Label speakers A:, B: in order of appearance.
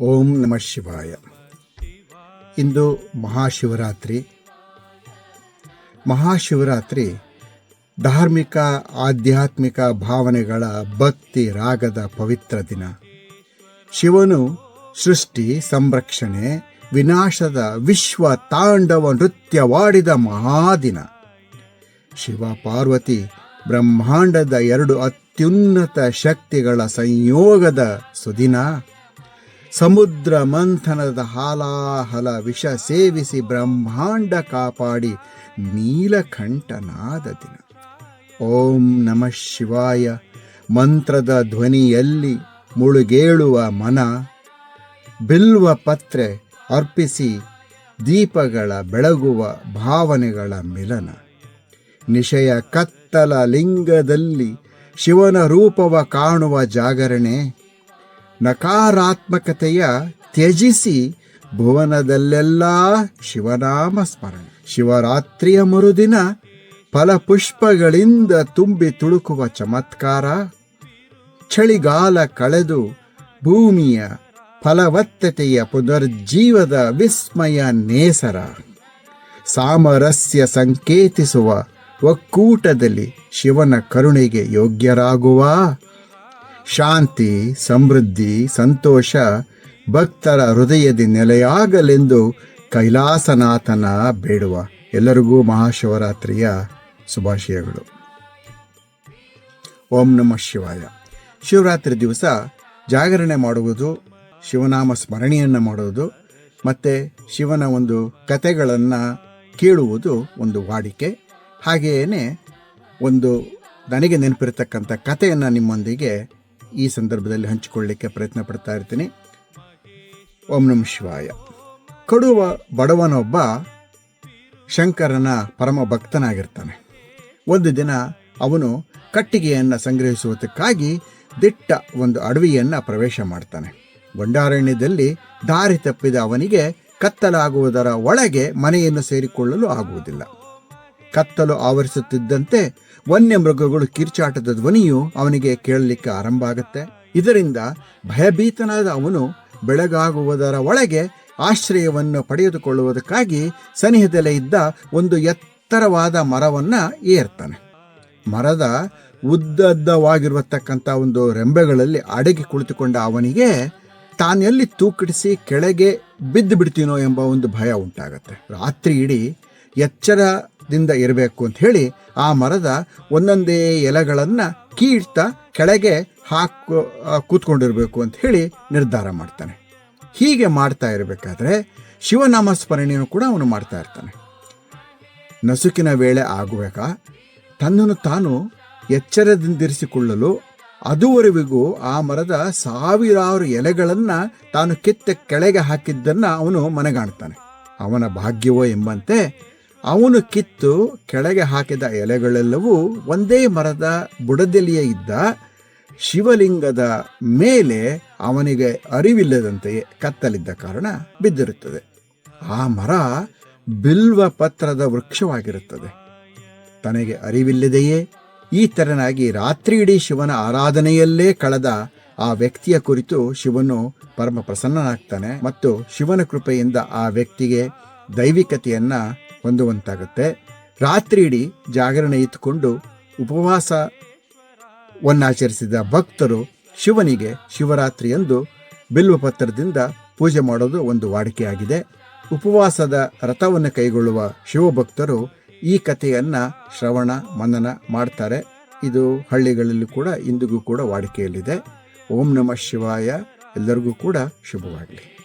A: ಓಂ ನಮಃ ಶಿವಾಯ. ಇಂದು ಮಹಾಶಿವರಾತ್ರಿ. ಮಹಾಶಿವರಾತ್ರಿ ಧಾರ್ಮಿಕ, ಆಧ್ಯಾತ್ಮಿಕ ಭಾವನೆಗಳ ಭಕ್ತಿ ರಾಗದ ಪವಿತ್ರ ದಿನ. ಶಿವನು ಸೃಷ್ಟಿ, ಸಂರಕ್ಷಣೆ, ವಿನಾಶದ ವಿಶ್ವ ತಾಂಡವ ನೃತ್ಯವಾಡಿದ ಮಹಾದಿನ. ಶಿವ, ಪಾರ್ವತಿ, ಬ್ರಹ್ಮಾಂಡದ ಎರಡು ಅತ್ಯುನ್ನತ ಶಕ್ತಿಗಳ ಸಂಯೋಗದ ಸುದಿನ. ಸಮುದ್ರ ಮಂಥನದ ಹಾಲಾಹಲ ವಿಷ ಸೇವಿಸಿ ಬ್ರಹ್ಮಾಂಡ ಕಾಪಾಡಿ ನೀಲಕಂಠನಾದ ದಿನ. ಓಂ ನಮಃ ಶಿವಾಯ. ಮಂತ್ರದ ಧ್ವನಿಯಲ್ಲಿ ಮುಳುಗೇಳುವ ಮನ. ಬಿಲ್ವ ಪತ್ರೆ ಅರ್ಪಿಸಿ ದೀಪಗಳ ಬೆಳಗುವ ಭಾವನೆಗಳ ಮಿಲನ. ನಿಶಯ ಕತ್ತಲ ಲಿಂಗದಲ್ಲಿ ಶಿವನ ರೂಪವ ಕಾಣುವ ಜಾಗರಣೆ. ನಕಾರಾತ್ಮಕತೆಯ ತ್ಯಜಿಸಿ ಭುವನದಲ್ಲೆಲ್ಲ ಶಿವನಾಮ ಸ್ಮರಣೆ. ಶಿವರಾತ್ರಿಯ ಮರುದಿನ ಫಲಪುಷ್ಪಗಳಿಂದ ತುಂಬಿ ತುಳುಕುವ ಚಮತ್ಕಾರ, ಚಳಿಗಾಲ ಕಳೆದು ಭೂಮಿಯ ಫಲವತ್ತತೆಯ ಪುನರ್ಜೀವದ ವಿಸ್ಮಯ ನೇಸರ, ಸಾಮರಸ್ಯ ಸಂಕೇತಿಸುವ ಒಕ್ಕೂಟದಲ್ಲಿ ಶಿವನ ಕರುಣೆಗೆ ಯೋಗ್ಯರಾಗುವ ಶಾಂತಿ, ಸಮೃದ್ಧಿ, ಸಂತೋಷ ಭಕ್ತರ ಹೃದಯದ ನೆಲೆಯಾಗಲೆಂದು ಕೈಲಾಸನಾಥನ ಬೇಡುವ ಎಲ್ಲರಿಗೂ ಮಹಾಶಿವರಾತ್ರಿಯ ಶುಭಾಶಯಗಳು. ಓಂ ನಮಃ ಶಿವಾಯ. ಶಿವರಾತ್ರಿ ದಿವಸ ಜಾಗರಣೆ ಮಾಡುವುದು, ಶಿವನಾಮ ಸ್ಮರಣೆಯನ್ನು ಮಾಡುವುದು, ಮತ್ತು ಶಿವನ ಒಂದು ಕತೆಗಳನ್ನು ಕೇಳುವುದು ಒಂದು ವಾಡಿಕೆ. ಹಾಗೆಯೇ ಒಂದು ನನಗೆ ನೆನಪಿರತಕ್ಕಂಥ ಕಥೆಯನ್ನು ನಿಮ್ಮೊಂದಿಗೆ ಈ ಸಂದರ್ಭದಲ್ಲಿ ಹಂಚಿಕೊಳ್ಳಲಿಕ್ಕೆ ಪ್ರಯತ್ನ ಪಡ್ತಾ ಇರ್ತೀನಿ. ಓಂ ನಮ ಶಿವಾಯ. ಕೊಡುವ ಬಡವನೊಬ್ಬ ಶಂಕರನ ಪರಮ ಭಕ್ತನಾಗಿರ್ತಾನೆ. ಒಂದು ದಿನ ಅವನು ಕಟ್ಟಿಗೆಯನ್ನು ಸಂಗ್ರಹಿಸುವುದಕ್ಕಾಗಿ ದಿಟ್ಟ ಒಂದು ಅಡವಿಯನ್ನು ಪ್ರವೇಶ ಮಾಡ್ತಾನೆ. ಬಂಡಾರಣ್ಯದಲ್ಲಿ ದಾರಿ ತಪ್ಪಿದ ಅವನಿಗೆ ಕತ್ತಲಾಗುವುದರ ಒಳಗೆ ಮನೆಯನ್ನು ಸೇರಿಕೊಳ್ಳಲು ಆಗುವುದಿಲ್ಲ. ಕತ್ತಲು ಆವರಿಸುತ್ತಿದ್ದಂತೆ ವನ್ಯ ಮೃಗಗಳು ಕಿರ್ಚಾಟದ ಧ್ವನಿಯು ಅವನಿಗೆ ಕೇಳಲಿಕ್ಕೆ ಆರಂಭ ಆಗುತ್ತೆ. ಇದರಿಂದ ಭಯಭೀತನಾದ ಅವನು ಬೆಳಗಾಗುವುದರ ಒಳಗೆ ಆಶ್ರಯವನ್ನು ಪಡೆದುಕೊಳ್ಳುವುದಕ್ಕಾಗಿ ಸನಿಹದಲ್ಲೇ ಇದ್ದ ಒಂದು ಎತ್ತರವಾದ ಮರವನ್ನು ಏರ್ತಾನೆ. ಮರದ ಉದ್ದದ್ದವಾಗಿರತಕ್ಕಂಥ ಒಂದು ರೆಂಬೆಗಳಲ್ಲಿ ಅಡಗಿ ಕುಳಿತುಕೊಂಡ ಅವನಿಗೆ ತಾನೆಲ್ಲಿ ತೂಕಡಿಸಿ ಕೆಳಗೆ ಬಿದ್ದು ಬಿಡ್ತೀನೋ ಎಂಬ ಒಂದು ಭಯ ಉಂಟಾಗತ್ತೆ. ರಾತ್ರಿ ಇಡೀ ಎಚ್ಚರದಿಂದ ಇರಬೇಕು ಅಂತ ಹೇಳಿ ಆ ಮರದ ಒಂದೊಂದೇ ಎಲೆಗಳನ್ನು ಕೀಳ್ತಾ ಕೆಳಗೆ ಹಾಕು ಕೂತ್ಕೊಂಡಿರಬೇಕು ಅಂತ ಹೇಳಿ ನಿರ್ಧಾರ ಮಾಡ್ತಾನೆ. ಹೀಗೆ ಮಾಡ್ತಾ ಇರಬೇಕಾದ್ರೆ ಶಿವನಾಮ ಸ್ಮರಣೆಯನ್ನು ಕೂಡ ಅವನು ಮಾಡ್ತಾ ಇರ್ತಾನೆ. ನಸುಕಿನ ವೇಳೆ ಆಗುವಾಗ ತನ್ನನ್ನು ತಾನು ಎಚ್ಚರದಿಂದಿರಿಸಿಕೊಳ್ಳಲು ಅದುವರೆಗೂ ಆ ಮರದ ಸಾವಿರಾರು ಎಲೆಗಳನ್ನು ತಾನು ಕಿತ್ತ ಕೆಳಗೆ ಹಾಕಿದ್ದನ್ನು ಅವನು ಮನೆಗಾಣ್ತಾನೆ. ಅವನ ಭಾಗ್ಯವೋ ಎಂಬಂತೆ ಅವನು ಕಿತ್ತು ಕೆಳಗೆ ಹಾಕಿದ ಎಲೆಗಳೆಲ್ಲವೂ ಒಂದೇ ಮರದ ಬುಡದಲ್ಲಿಯೇ ಇದ್ದ ಶಿವಲಿಂಗದ ಮೇಲೆ ಅವನಿಗೆ ಅರಿವಿಲ್ಲದಂತೆಯೇ ಕತ್ತಲಿದ್ದ ಕಾರಣ ಬಿದ್ದಿರುತ್ತದೆ. ಆ ಮರ ಬಿಲ್ವ ಪತ್ರದ ವೃಕ್ಷವಾಗಿರುತ್ತದೆ. ತನಗೆ ಅರಿವಿಲ್ಲದೆಯೇ? ಈ ತೆರನಾಗಿ ರಾತ್ರಿ ಇಡೀ ಶಿವನ ಆರಾಧನೆಯಲ್ಲೇ ಕಳೆದ ಆ ವ್ಯಕ್ತಿಯ ಕುರಿತು ಶಿವನು ಪರಮ ಪ್ರಸನ್ನನಾಗ್ತಾನೆ ಮತ್ತು ಶಿವನ ಕೃಪೆಯಿಂದ ಆ ವ್ಯಕ್ತಿಗೆ ದೈವಿಕತೆಯನ್ನ ಹೊಂದುವಂತಾಗುತ್ತೆ. ರಾತ್ರಿ ಇಡೀ ಜಾಗರಣೆ ಇತ್ತುಕೊಂಡು ಉಪವಾಸವನ್ನಾಚರಿಸಿದ ಭಕ್ತರು ಶಿವನಿಗೆ ಶಿವರಾತ್ರಿಯಂದು ಬಿಲ್ವಪತ್ರದಿಂದ ಪೂಜೆ ಮಾಡೋದು ಒಂದು ವಾಡಿಕೆಯಾಗಿದೆ. ಉಪವಾಸದ ರಥವನ್ನು ಕೈಗೊಳ್ಳುವ ಶಿವಭಕ್ತರು ಈ ಕಥೆಯನ್ನು ಶ್ರವಣ, ಮನನ ಮಾಡ್ತಾರೆ. ಇದು ಹಳ್ಳಿಗಳಲ್ಲಿ ಕೂಡ, ಇಂದಿಗೂ ಕೂಡ ವಾಡಿಕೆಯಲ್ಲಿದೆ. ಓಂ ನಮಃ ಶಿವಾಯ. ಎಲ್ಲರಿಗೂ ಕೂಡ ಶುಭವಾಗಲಿ.